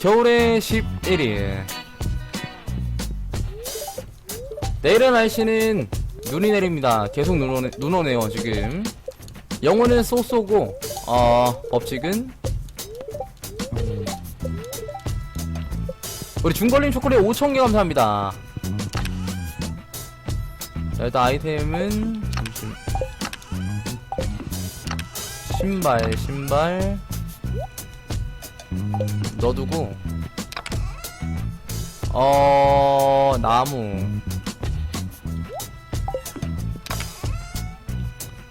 겨울의 11일 내일의 날씨는 눈이 내립니다. 계속 눈, 오네, 눈 오네요 지금. 영어는 쏘쏘고 어 법칙은? 음. 우리 중걸림 초콜릿 5,000개 감사합니다. 자 일단 아이템은 신발 신발 넣어두고 어 나무.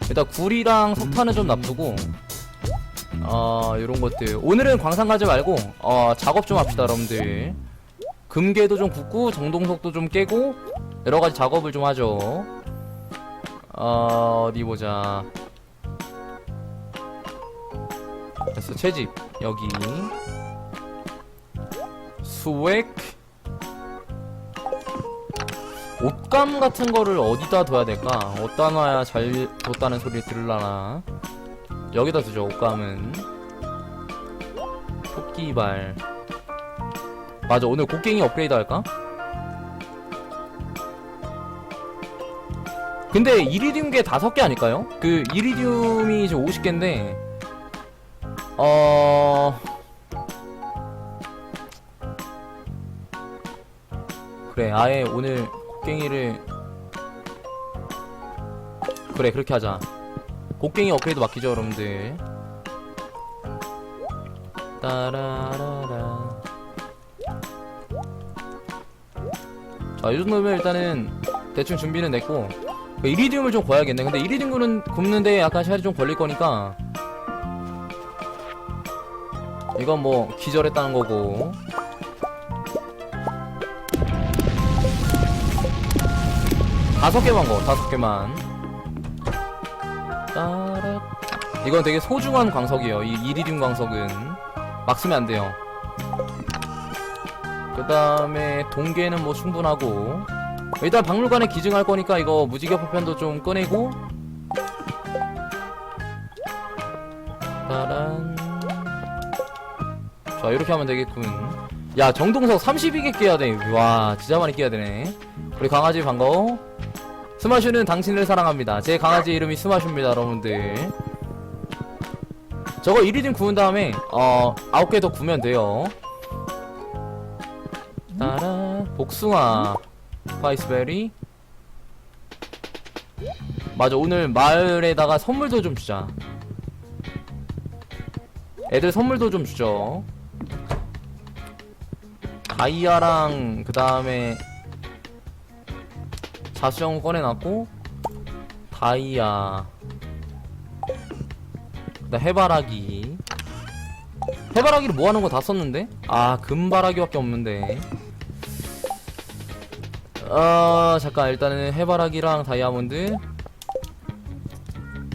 일단 굴이랑 석탄은 좀 놔두고 어 요런 것들. 오늘은 광산 가지 말고 어 작업 좀 합시다 여러분들. 금괴도 좀 굽고 정동석도 좀 깨고 여러가지 작업을 좀 하죠. 어 어디 보자. 됐어 채집. 여기 수액 옷감 같은 거를 어디다 둬야 될까? 어디다 놔야 잘 뒀다는 소리 들으려나? 여기다 두죠, 옷감은. 토끼발. 맞아, 오늘 곡괭이 업그레이드 할까? 근데 이리듐 게 다섯 개 아닐까요? 그 이리듐이 이제 50개인데 어 그래 아예 오늘 곡괭이를 그래 그렇게 하자. 곡괭이 업그레이드 맡기죠 여러분들. 따라라라. 자이 정도면 일단은 대충 준비는 됐고 그 이리듐을 좀 구해야겠네. 근데 이리듐은 굽는데 약간 시간이 좀 걸릴 거니까 이건 뭐 기절했다는 거고 다섯 개만 거 다섯 개만. 따라. 이건 되게 소중한 광석이에요. 이 이리듐 광석은. 막 쓰면 안 돼요. 그 다음에 동계는 뭐 충분하고. 일단 박물관에 기증할 거니까 이거 무지개 파편도 좀 꺼내고. 따란. 자 이렇게 하면 되겠군. 야 정동석 32개 깨야 돼와 진짜 많이 깨야 되네. 우리 강아지 반가워 스마슈는 당신을 사랑합니다. 제 강아지 이름이 스마슈입니다 여러분들. 저거 이리dim 구운 다음에 어 9개 더 구면 돼요. 따라 복숭아 파이스베리. 맞아 오늘 마을에다가 선물도 좀 주자. 애들 선물도 좀 주죠. 다이아랑 그 다음에 자수형 꺼내놨고 다이아. 나 해바라기. 해바라기를 모아놓은 거다 썼는데? 아 금바라기밖에 없는데. 어 잠깐 일단은 해바라기랑 다이아몬드.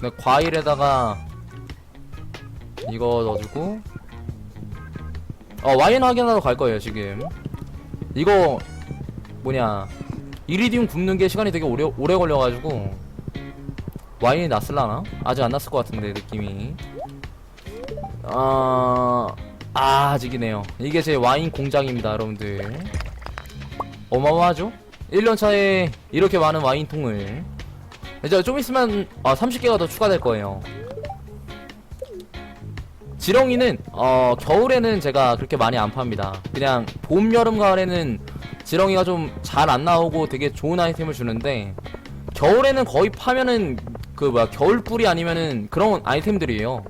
네, 과일에다가 이거 넣어주고. 어 와인 확인하러 갈 거예요 지금. 이거 뭐냐 이리디움 굽는 게 시간이 되게 오래 오래 걸려가지고 와인이 났을라나? 아직 안 났을 것 같은데 느낌이. 어... 아 아직이네요. 이게 제 와인 공장입니다 여러분들. 어마어마하죠? 1년차에 이렇게 많은 와인통을. 이제 좀 있으면 아 30개가 더 추가될 거예요 지렁이는 어 겨울에는 제가 그렇게 많이 안 팝니다. 그냥 봄 여름 가을에는 지렁이가 좀 잘 안 나오고 되게 좋은 아이템을 주는데 겨울에는 거의 파면은 그 뭐야 겨울 뿌리 아니면은 그런 아이템들이에요.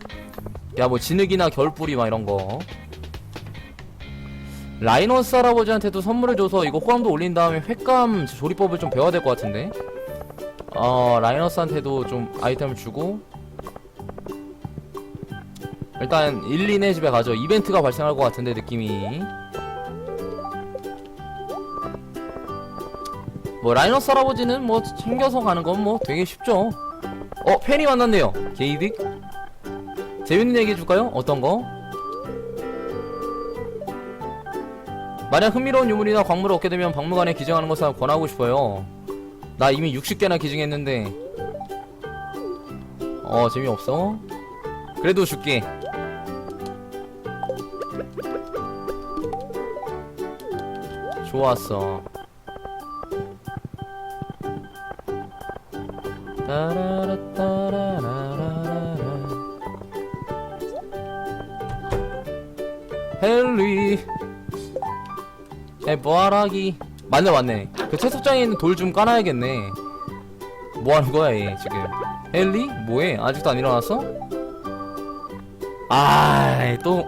야 뭐 진흙이나 겨울 뿌리 막 이런 거. 라이너스 할아버지한테도 선물을 줘서 이거 호감도 올린 다음에 횟감 조리법을 좀 배워야 될 것 같은데? 어 라이너스한테도 좀 아이템을 주고 일단 1, 2네 집에 가죠. 이벤트가 발생할 것 같은데 느낌이. 뭐 라이너스 할아버지는 뭐 챙겨서 가는 건 뭐 되게 쉽죠. 어 팬이 만났네요. 게이득 재밌는 얘기 해 줄까요? 어떤 거? 만약 흥미로운 유물이나 광물을 얻게 되면 박물관에 기증하는 것을 권하고 싶어요. 나 이미 60개나 기증했는데. 어 재미없어? 그래도 줄게 좋았어. 따라라따라라라라. 헨리 에 뭐하라기 맞네 맞네 그 채석장에 있는 돌좀 까놔야겠네 뭐하는 거야 얘 지금 헨리? 뭐해? 아직도 안 일어났어? 아이 또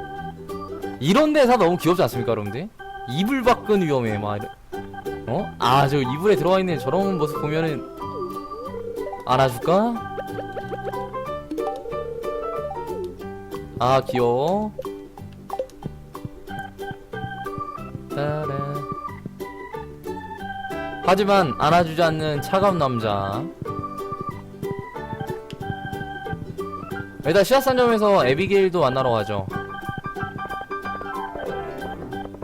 이런 대사 너무 귀엽지 않습니까 여러분들? 이불 밖은 위험해 막 이래. 어? 아 저 이불에 들어와 있는 저런 모습 보면은 안아줄까? 아 귀여워 따라. 하지만 안아주지 않는 차가운 남자 일단 씨앗산점에서 에비게일도 만나러 가죠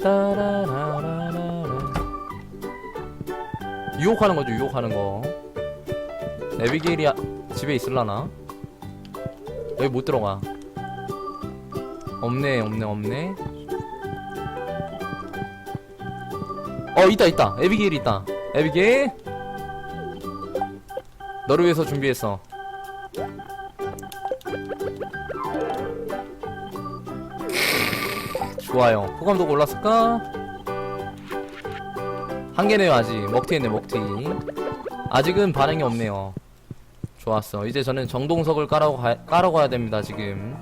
따라라라라라. 유혹하는 거죠 유혹하는 거. 에비게일이 아- 집에 있을라나? 여기 못 들어가. 없네 없네 없네. 어 있다 있다. 에비게일 있다. 에비게일? 너를 위해서 준비했어 좋아요. 호감도가 올랐을까? 한 개네요 아직. 먹튀 했네 먹튀. 아직은 반응이 없네요. 좋았어. 이제 저는 정동석을 깔아고 가, 깔아고 가야 됩니다 지금.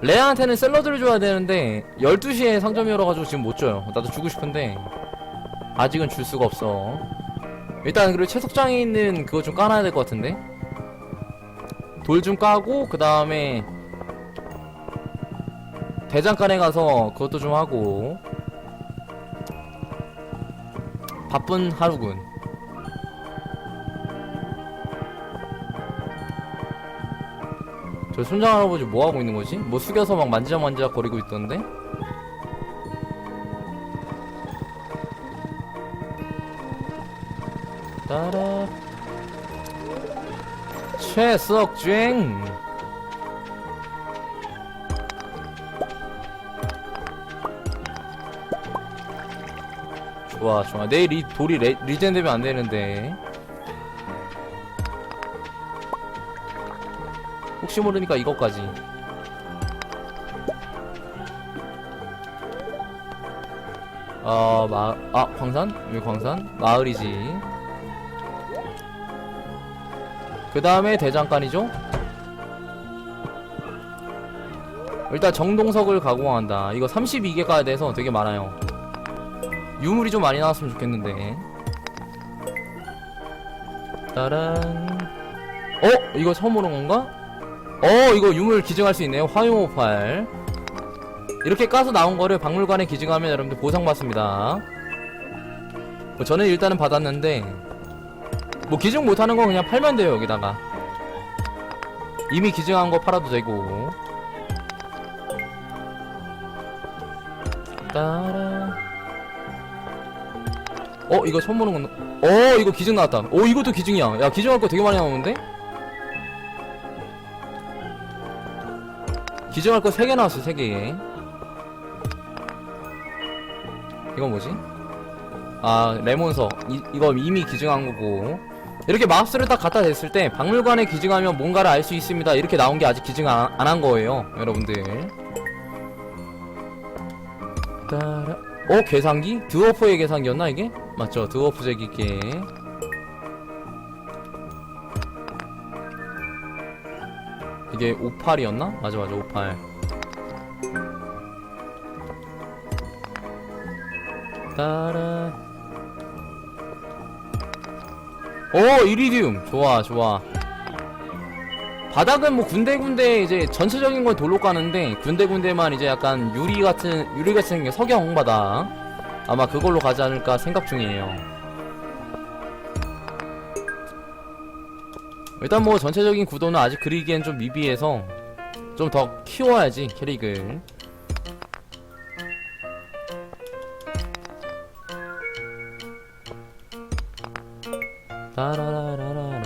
레아한테는 샐러드를 줘야 되는데 12시에 상점이 열어가지고 지금 못 줘요. 나도 주고 싶은데 아직은 줄 수가 없어. 일단 그리고 채석장에 있는 그거 좀 까놔야 될 것 같은데? 돌 좀 까고 그 다음에 대장간에 가서 그것도 좀 하고 바쁜 하루군 저 손장 할아버지 뭐 하고 있는 거지? 뭐 숙여서 막 만지작만지작 거리고 있던데? 따라 최석주행 좋아 좋아 내일 이 돌이 레, 리젠 되면 안 되는데 혹시 모르니까 이것까지 어, 마, 아, 광산? 왜 광산? 마을이지. 그 다음에 대장간이죠? 일단 정동석을 가공한다. 이거 32개 가야 돼서 되게 많아요. 유물이 좀 많이 나왔으면 좋겠는데. 따란. 어? 이거 처음 보는 건가? 어, 이거 유물 기증할 수 있네요. 화요모팔. 이렇게 까서 나온 거를 박물관에 기증하면 여러분들 보상받습니다. 뭐 저는 일단은 받았는데, 뭐 기증 못하는 거 그냥 팔면 돼요, 여기다가. 이미 기증한 거 팔아도 되고. 따라. 어, 이거 처음 보는 건, 어, 이거 기증 나왔다. 어, 이것도 기증이야. 야, 기증할 거 되게 많이 나오는데? 기증할 거 3개 나왔어, 3개. 이건 뭐지? 아, 레몬석. 이, 이거 이미 기증한 거고. 이렇게 마우스를 딱 갖다 댔을 때, 박물관에 기증하면 뭔가를 알 수 있습니다. 이렇게 나온 게 아직 기증 안 한 거예요, 여러분들. 따라. 어, 계산기? 드워프의 계산기였나, 이게? 맞죠, 드워프 제기계. 이게 58이었나? 맞아, 맞아, 58. 따라. 오, 이리디움. 좋아, 좋아. 바닥은 뭐 군데군데 이제 전체적인 건 돌로 까는데 군데군데만 이제 약간 유리 같은 유리 같은 게 석영 바닥 아마 그걸로 가지 않을까 생각 중이에요. 일단 뭐 전체적인 구도는 아직 그리기엔 좀 미비해서 좀 더 키워야지 캐릭을. 따라라라라.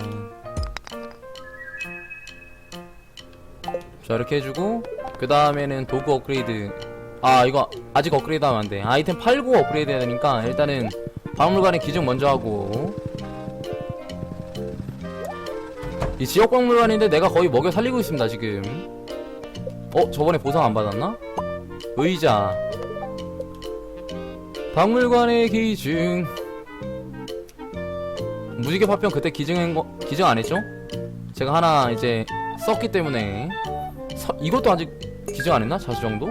자 이렇게 해주고 그 다음에는 도구 업그레이드 아 이거 아직 업그레이드 하면 안돼 아이템 팔고 업그레이드 해야 되니까 일단은 박물관의 기증 먼저 하고 이 지역 박물관인데 내가 거의 먹여 살리고 있습니다 지금 어 저번에 보상 안 받았나? 의자 박물관의 기증 무지개 파편 그때 기증한 거 기증 안 했죠? 제가 하나 이제 썼기 때문에 서- 이것도 아직 기증 안 했나? 자수 정도?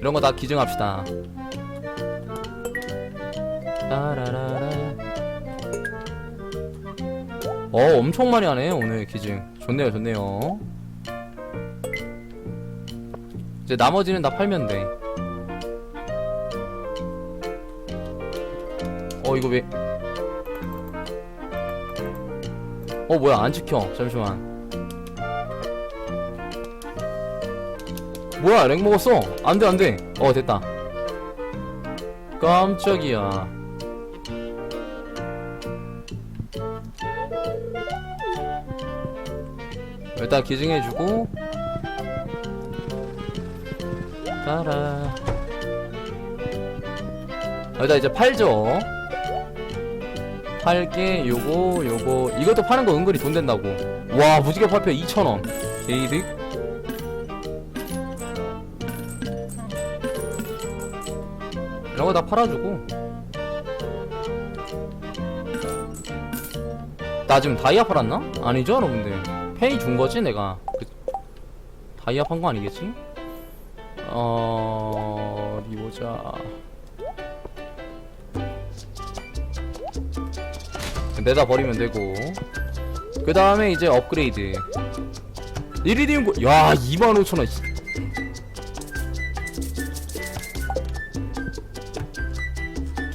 이런 거 다 기증합시다. 어, 엄청 많이 하네, 오늘 기증. 좋네요, 좋네요. 이제 나머지는 다 팔면 돼. 어, 이거 왜. 어, 뭐야, 안 지켜. 잠시만. 뭐야 렉 먹었어. 안돼 안돼. 어 됐다. 깜짝이야. 일단 기증해주고. 따라. 일단 이제 팔죠? 팔게 요거 요거. 이것도 파는 거 은근히 돈 된다고. 와 무지개 팔표 2,000원. 게이득 이런 거 다 팔아주고. 나 지금 다이아 팔았나? 아니죠 여러분들? 페이 준 거지 내가? 그, 다이아 판거 아니겠지? 어... 어디 보자. 내다 버리면 되고. 그 다음에 이제 업그레이드. 이리디움 고... 야 25,000원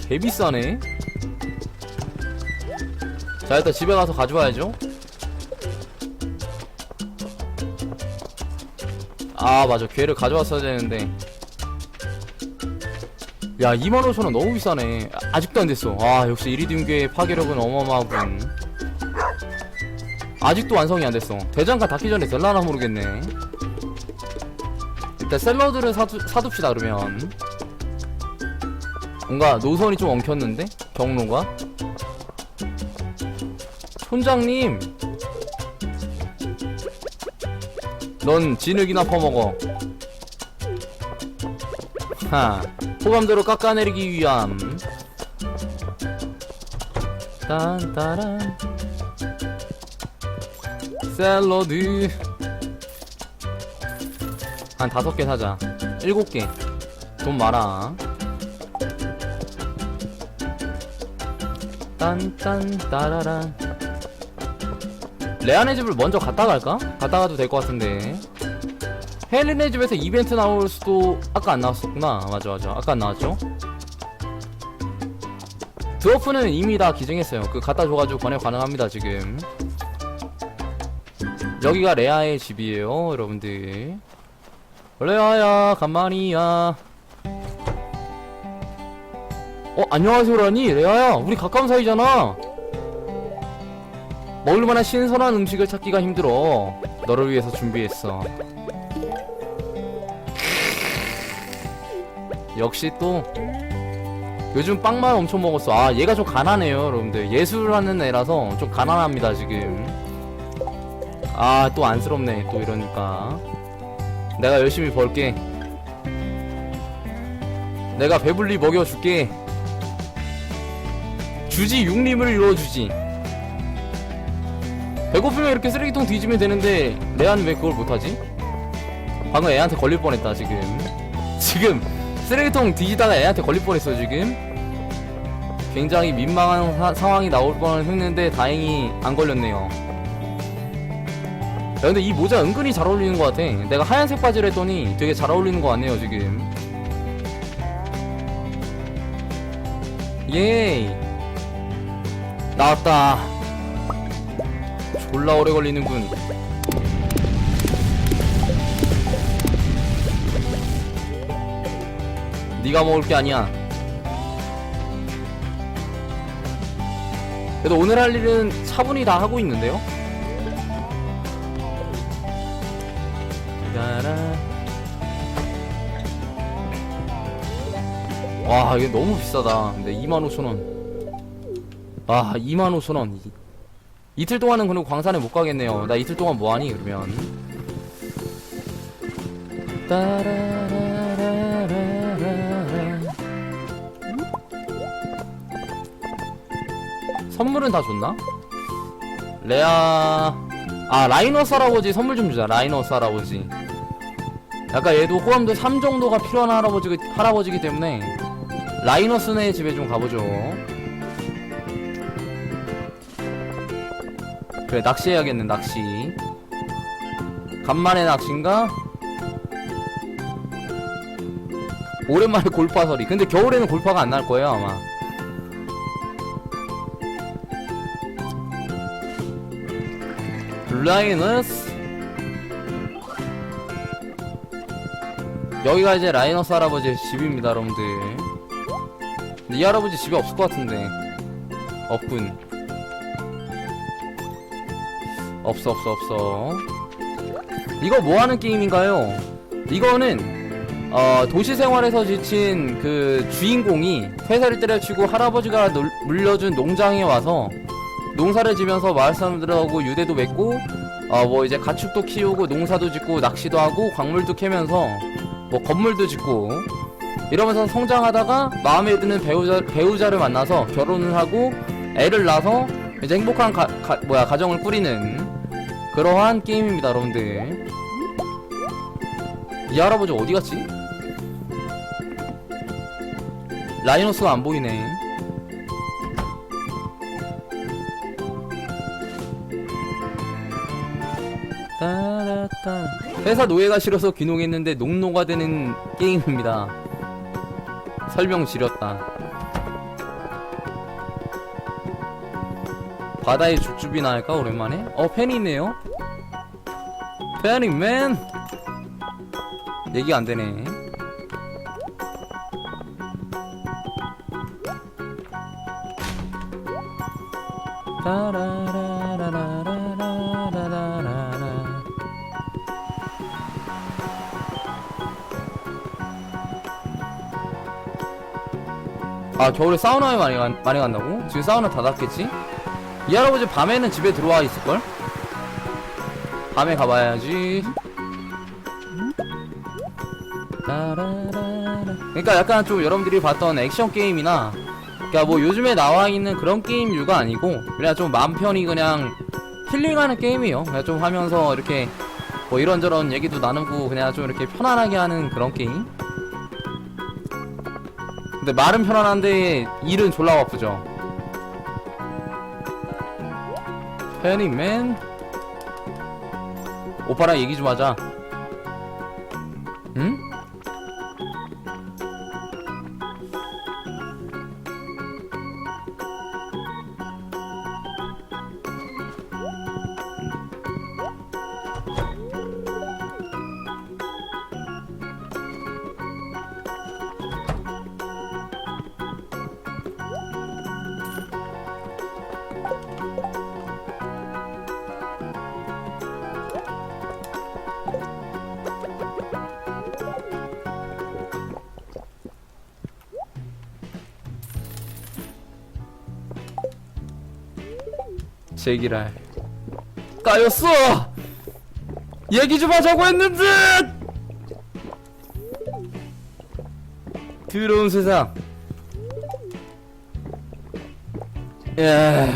개 비싸네. 자 일단 집에 가서 가져와야죠. 아 맞아. 괴를 가져왔어야 되는데. 야 25,000원 너무 비싸네. 아, 아직도 안 됐어. 아 역시 이리듐 괴의 파괴력은 어마어마하군. 아직도 완성이 안 됐어. 대장간 닿기 전에 될라나 모르겠네. 일단 샐러드를 사두, 사둡시다 그러면 뭔가 노선이 좀 엉켰는데? 경로가? 촌장님! 넌 진흙이나 퍼먹어. 하 호감도를 깎아내리기 위함. 딴따란. 샐러드. 한 다섯 개 사자. 일곱 개 돈 많아 딴딴 따라란. 레안의 집을 먼저 갔다 갈까? 갔다 가도 될 것 같은데. 헬린의 집에서 이벤트 나올 수도 아까 안 나왔었구나. 맞아 맞아. 아까 안 나왔죠? 드워프는 이미 다 기증했어요. 그 갖다 줘가지고 번역 가능합니다 지금. 여기가 레아의 집이에요 여러분들. 레아야 간만이야 어 안녕하세요 라니. 레아야 우리 가까운 사이잖아. 먹을 만한 신선한 음식을 찾기가 힘들어. 너를 위해서 준비했어. 역시 또 요즘 빵만 엄청 먹었어. 아 얘가 좀 가난해요 여러분들. 예술하는 애라서 좀 가난합니다 지금. 아 또 안쓰럽네 또 이러니까. 내가 열심히 벌게. 내가 배불리 먹여줄게 주지 육림을 이루어주지. 배고프면 이렇게 쓰레기통 뒤지면 되는데 레아는 왜 그걸 못하지? 방금 애한테 걸릴 뻔했다 지금. 지금 쓰레기통 뒤지다가 애한테 걸릴 뻔했어 지금. 굉장히 민망한 사- 상황이 나올 뻔했는데 다행히 안 걸렸네요. 야 근데 이 모자 은근히 잘 어울리는 것 같아. 내가 하얀색 바지를 했더니 되게 잘 어울리는 것 같네요 지금. 예이 나왔다. 졸라 오래 걸리는군. 네가 먹을 게 아니야. 그래도 오늘 할 일은 차분히 다 하고 있는데요? 와 이게 너무 비싸다. 근데 25,000원. 아 25,000원 이 틀 동안은 그리고 광산에 못 가겠네요. 나 이틀 동안 뭐하니 그러면. 선물은 다 줬나? 레아 아 라이너스 할아버지. 선물 좀 주자. 라이너스 할아버지. 약간 얘도 호감도 3 정도가 필요한 할아버지, 할아버지기 때문에 라이너스네 집에 좀 가보죠 그래 낚시해야겠네 낚시. 간만에 낚시인가? 오랜만에 골파설이. 근데 겨울에는 골파가 안 날 거예요 아마. 라이너스. 여기가 이제 라이너스 할아버지의 집입니다 여러분들. 근데 이 할아버지 집에 없을 것 같은데. 없군 없어 없어 없어 이거 뭐하는 게임인가요? 이거는 어, 도시 생활에서 지친 그 주인공이 회사를 때려치고 할아버지가 놀- 물려준 농장에 와서 농사를 지면서 마을 사람들하고 유대도 맺고 어 뭐 이제 가축도 키우고 농사도 짓고 낚시도 하고 광물도 캐면서 뭐 건물도 짓고 이러면서 성장하다가 마음에 드는 배우자 배우자를 만나서 결혼을 하고 애를 낳아서 이제 행복한 가, 가- 뭐야 가정을 꾸리는 그러한 게임입니다, 여러분들. 이 할아버지 어디 갔지? 라이너스가 안 보이네. 따라따. 회사 노예가 싫어서 귀농했는데 농노가 되는 게임입니다. 설명 지렸다. 바다의 죽죽이나 할까 오랜만에? 어 팬이 있네요. 패닉맨 얘기가 안되네 아 겨울에 사우나에 많이, 간, 많이 간다고? 지금 사우나 닫았겠지? 이 할아버지 밤에는 집에 들어와 있을걸? 밤에 가봐야지. 그러니까 약간 좀 여러분들이 봤던 액션 게임이나 그러니까 뭐 요즘에 나와 있는 그런 게임류가 아니고 그냥 좀 마음 편히 그냥 힐링하는 게임이에요. 그냥 좀 하면서 이렇게 뭐 이런저런 얘기도 나누고 그냥 좀 이렇게 편안하게 하는 그런 게임. 근데 말은 편안한데 일은 졸라 바쁘죠. 페니맨 오빠랑 얘기 좀 하자 제기랄 까였어! 얘기 좀 하자고 했는데 더러운 세상. 야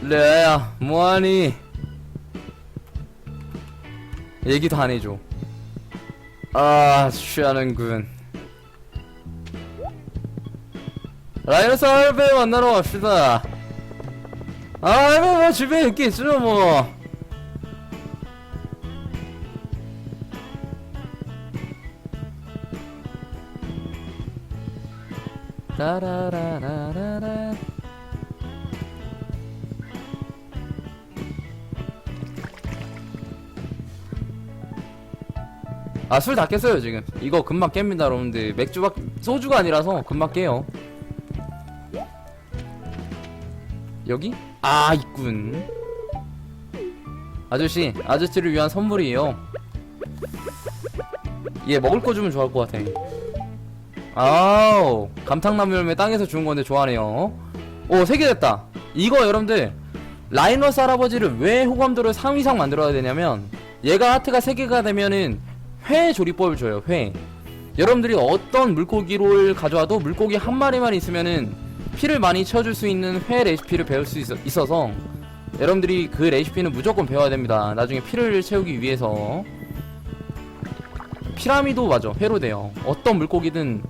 레아야 뭐하니? 얘기도 안 해줘. 아 취하는군 라이너스 할배 만나러 갑시다. 아, 할배 뭐 주변에 있긴 있죠 뭐. 따라라라라라. 아, 술 다 깼어요, 지금. 이거 금방 깹니다, 여러분들. 맥주밖, 소주가 아니라서 금방 깨요. 여기? 아 있군 아저씨 아저씨를 위한 선물이에요 얘 먹을 거 주면 좋아할 것 같아. 아우 감탕나무 열매 땅에서 주운 건데 좋아하네요. 오 세 개 됐다. 이거 여러분들 라이너스 할아버지를 왜 호감도를 3 이상 만들어야 되냐면 얘가 하트가 3개가 되면은 회 조리법을 줘요 회 여러분들이 어떤 물고기를 가져와도 물고기 한 마리만 있으면은 피를 많이 채워줄 수 있는 회 레시피를 배울 수 있어, 있어서 여러분들이 그 레시피는 무조건 배워야 됩니다 나중에 피를 채우기 위해서 피라미도 맞아 회로 돼요 어떤 물고기든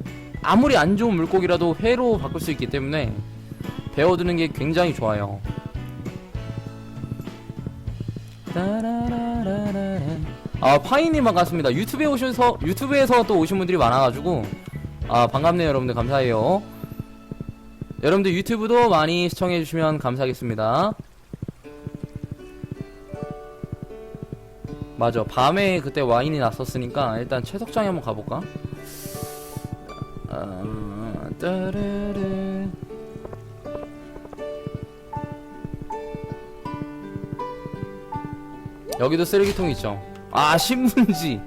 아무리 안 좋은 물고기라도 회로 바꿀 수 있기 때문에 배워두는 게 굉장히 좋아요. 아 파이님 반갑습니다. 유튜브에 오셔서 유튜브에서 또 오신 분들이 많아가지고 아 반갑네요 여러분들 감사해요. 여러분들 유튜브도 많이 시청해주시면 감사하겠습니다. 맞아 밤에 그때 와인이 났었으니까 일단 채석장에 한번 가볼까? 아, 따르르. 여기도 쓰레기통 있죠. 아 신문지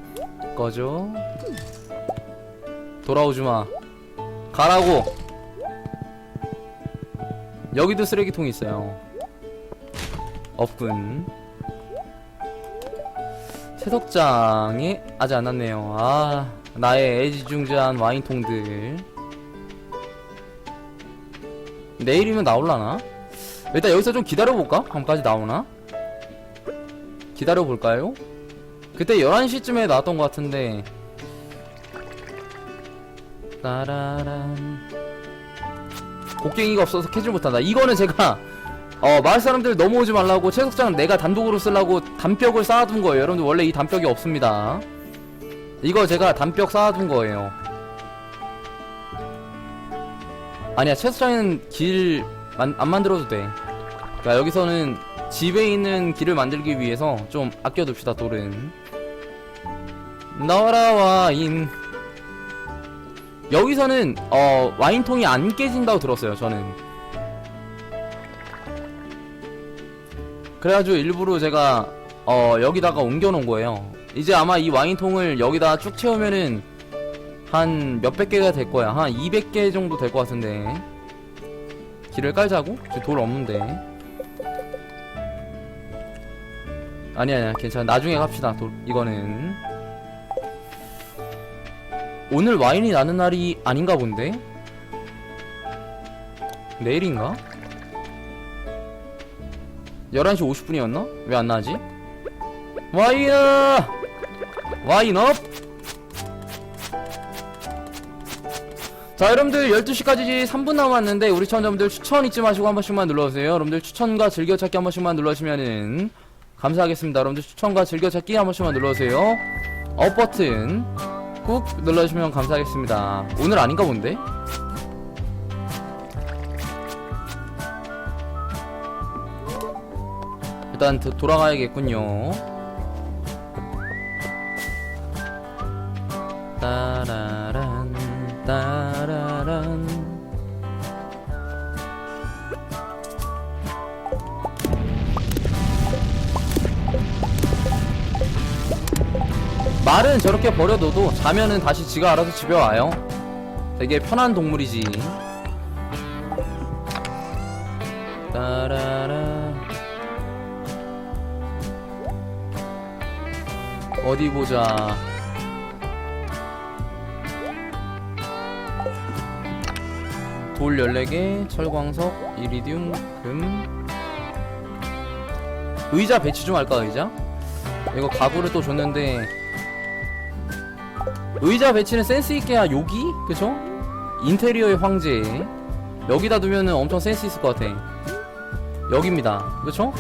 꺼져. 돌아오지 마. 가라고. 여기도 쓰레기통 있어요. 없군. 세석장이 아직 안 왔네요. 아 나의 애지중지한 와인통들. 내일이면 나올라나? 일단 여기서 좀 기다려볼까? 밤까지 나오나? 기다려 볼까요? 그때 11시쯤에 나왔던 것 같은데 따라란 곡괭이가 없어서 캐질 못한다. 이거는 제가 어 마을 사람들 넘어오지 말라고 채석장 내가 단독으로 쓰려고 단벽을 쌓아둔 거예요. 여러분들 원래 이 단벽이 없습니다. 이거 제가 단벽 쌓아둔 거예요. 아니야 채석장에는 길안 만들어도 돼. 그러니까 여기서는 집에 있는 길을 만들기 위해서 좀 아껴둡시다 돌은. 나와라 와인 여기서는 어 와인통이 안 깨진다고 들었어요 저는. 그래가지고 일부러 제가 어 여기다가 옮겨놓은 거예요. 이제 아마 이 와인통을 여기다 쭉 채우면은 한 몇백 개가 될 거야. 한 200개 정도 될 것 같은데. 길을 깔자고? 돌 없는데. 아니 아니야. 괜찮아. 나중에 갑시다 도, 이거는 오늘 와인이 나는 날이 아닌가 본데 내일인가? 11시 50분이었나? 왜 안 나지? 와인아 와인업 자 여러분들 12시까지 3분 남았는데 우리 시청자분들 추천 잊지 마시고 한 번씩만 눌러주세요 여러분들 추천과 즐겨찾기 한 번씩만 눌러주시면은 감사하겠습니다. 여러분들 추천과 즐겨찾기 한 번씩만 눌러주세요. 업 버튼 꾹 눌러주시면 감사하겠습니다. 오늘 아닌가 본데? 일단 도- 돌아가야겠군요. 말은 저렇게 버려둬도 자면은 다시 지가 알아서 집에 와요. 되게 편한 동물이지. 따라라. 어디 보자. 돌 14개, 철광석, 이리듐, 금. 의자 배치 좀 할까, 의자? 이거 가구를 또 줬는데 의자 배치는 센스 있게 야 여기 그쵸? 인테리어의 황제. 여기다 두면은 엄청 센스 있을 것 같아. 여기입니다. 그쵸?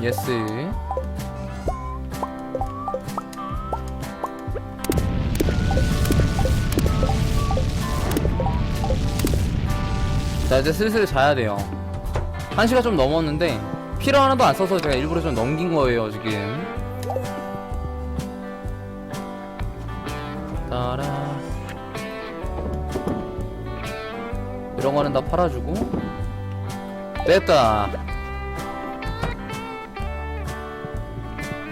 예스. 자 이제 슬슬 자야 돼요. 한 시간 좀 넘었는데 필요 하나도 안 써서 제가 일부러 좀 넘긴 거예요 지금. 따라. 이런 거는 다 팔아주고. 됐다.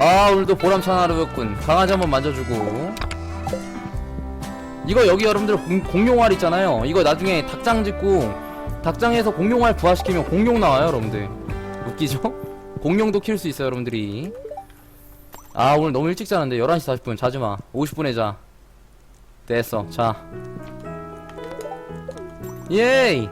아 오늘도 보람찬 하루였군. 강아지 한번 만져주고. 이거 여기 여러분들 공, 용알 있잖아요. 이거 나중에 닭장 짓고 닭장에서 공룡알 부화시키면 공룡 나와요 여러분들. 웃기죠? 공룡도 키울 수 있어요 여러분들이. 아 오늘 너무 일찍 자는데 11시 40분. 자지마. 50분에 자. 됐어. 자. 예이